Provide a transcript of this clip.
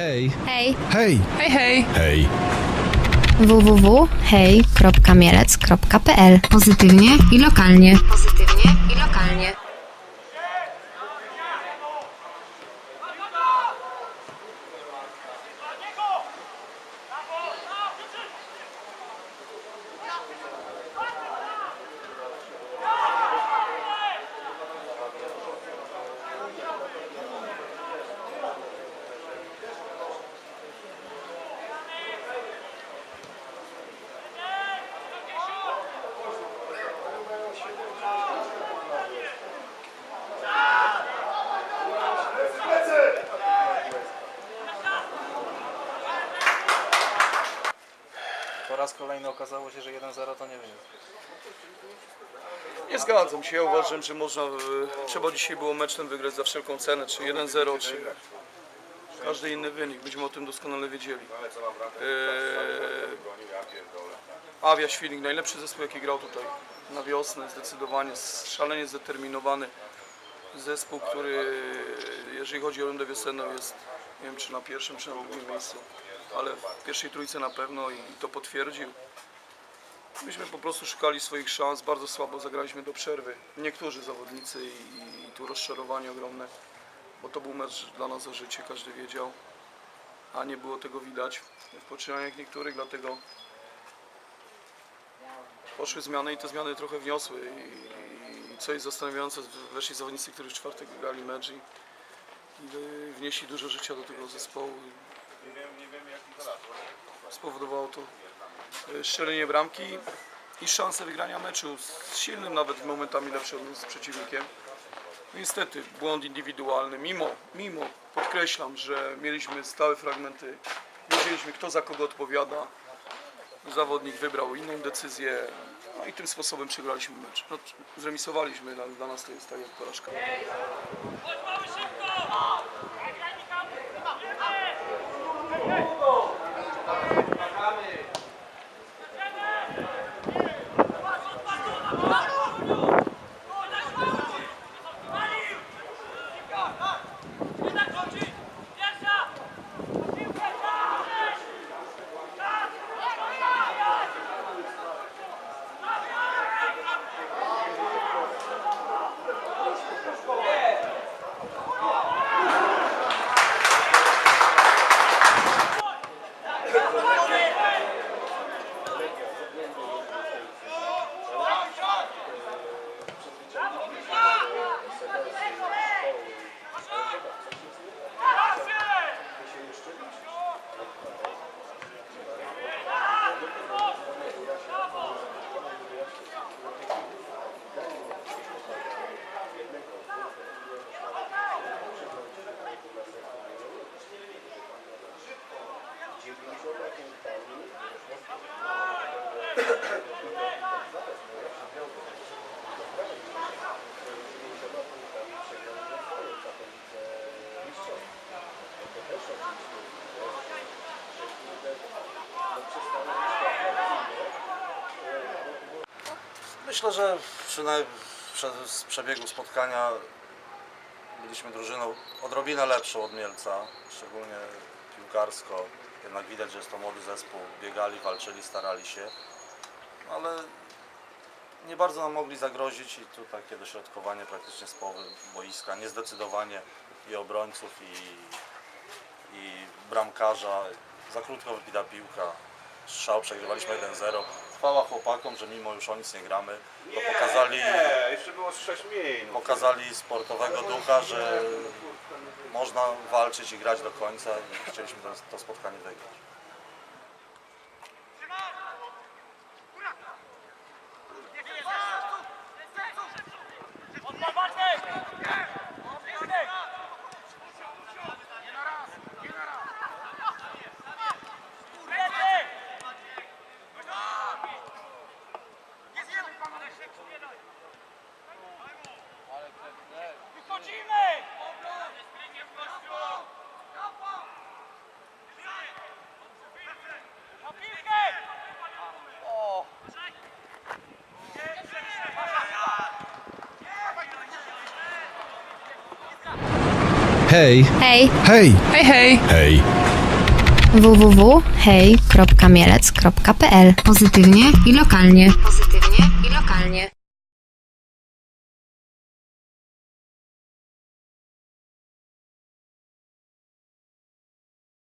Hej, Hej. hej, Hej, hej! hej. www.hej.mielec.pl Pozytywnie i lokalnie. Pozytywnie i lokalnie. Po raz kolejny okazało się, że 1-0 to nie wynik. Nie zgadzam się. Ja uważam, że można, e, trzeba dzisiaj było mecz ten wygrać za wszelką cenę, czy 1-0, czy każdy inny wynik. Będziemy o tym doskonale wiedzieli. Eee, Awia Świdnik, najlepszy zespół jaki grał tutaj na wiosnę, zdecydowanie szalenie zdeterminowany zespół, który jeżeli chodzi o rundę wiosenną jest nie wiem czy na pierwszym czy na drugim miejscu, ale w pierwszej trójce na pewno i to potwierdził. Myśmy po prostu szukali swoich szans, bardzo słabo zagraliśmy do przerwy. Niektórzy zawodnicy i, i tu rozczarowanie ogromne, bo to był mecz dla nas o życie, każdy wiedział, a nie było tego widać w poczynaniach niektórych, dlatego poszły zmiany i te zmiany trochę wniosły i, i co jest zastanawiające, weszli zawodnicy, którzy w czwartek grali mecz i, i wnieśli dużo życia do tego zespołu. Spowodowało to e, strzelenie bramki i szansę wygrania meczu z silnym nawet momentami lepszym z przeciwnikiem. Niestety błąd indywidualny, mimo, mimo, podkreślam, że mieliśmy stałe fragmenty, wiedzieliśmy kto za kogo odpowiada, zawodnik wybrał inną decyzję, no i tym sposobem przegraliśmy mecz. No, zremisowaliśmy, dla, dla nas to jest tak jak porażka. Chodź! Come on, Myślę, że przynajmniej z przebiegu spotkania byliśmy drużyną odrobinę lepszą od Mielca, szczególnie piłkarsko. Jednak widać, że jest to młody zespół. Biegali, walczyli, starali się, ale nie bardzo nam mogli zagrozić i tu takie dośrodkowanie praktycznie z połowy boiska, niezdecydowanie i obrońców i, i bramkarza. Za krótko wybita piłka, strzał, przegrywaliśmy 1-0. Chwała chłopakom, że mimo już o nic nie gramy, to pokazali, Nie, jeszcze było z 6 minut. pokazali sportowego ducha, że można walczyć i grać do końca i chcieliśmy to, spotkanie wygrać. Hej! Hej! Hej! Hej, hej! Hej! www.hej.mielec.pl Pozytywnie i lokalnie. Pozytywnie i lokalnie.